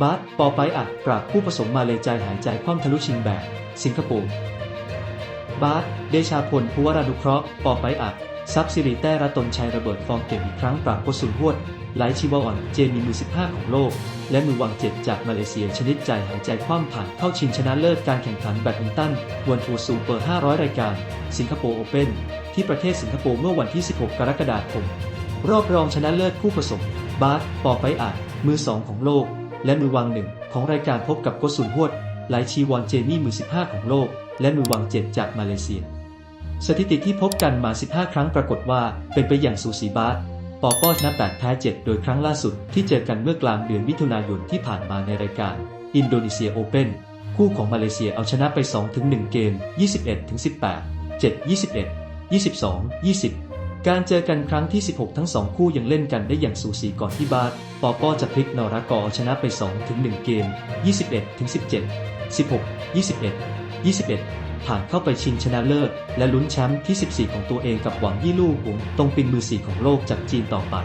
บาสปอไปอัดปราบผู้ผสมมาเลยใจหายใจคว่ำทะลุชิงแบกสิงคโปร์บาสเดชาพลภูวรานุเคราะห์ปอไปอัดซับซิริแต้รัตนชัยระเบิดฟองเก็บอีกครั้งปราบโกสุนหวดไลชีวาอ่อนเจมีมือ 15 ของโลก และมือวางเจ็ดจากมาเลเซียชนิดใจหายใจคว่ำผ่านเข้าชิงชนะเลิศการแข่งขันแบดมินตันวันทัวร์ซูเปอร์ 500 รายการ สิงคโปร์โอเพ่นที่ประเทศสิงคโปร์เมื่อวันที่ 16 กรกฎาคม รอบรองชนะเลิศคู่ผสม บาสปอไปอาดมือ 2 ของโลก และมือวางหนึ่งของรายการพบกับโกสุนหวดไลชีวอนเจมี่มือ 15 ของโลก และมือวางเจ็ดจากมาเลเซีย สถิติที่พบกันมา 15 ครั้งปรากฏว่าเป็นไปอย่างสูสีบาสปอป้อชนะ8แพ้7 โดยครั้งล่าสุดที่เจอกันเมื่อกลางเดือนมิถุนายนที่ผ่านมาในรายการ อินโดนีเซียโอเพ่นคู่ของมาเลเซียเอาชนะไป 2-1 เกม 21-18 7 21 22 20 การเจอกันครั้งที่ 16 ทั้ง2คู่ยังเล่นกันได้อย่างสูสีก่อนที่บาสปอปอจะพลิกนอรากอชนะไป 2-1 เกม 21-17 16 21 21 ผ่านเข้าไปชิงชนะเลิศ และลุ้นแชมป์ที่ 14 ของตัวเองกับหวังยี่ลู่หวงตรงปิงมือสีของโลกจากจีนต่อไป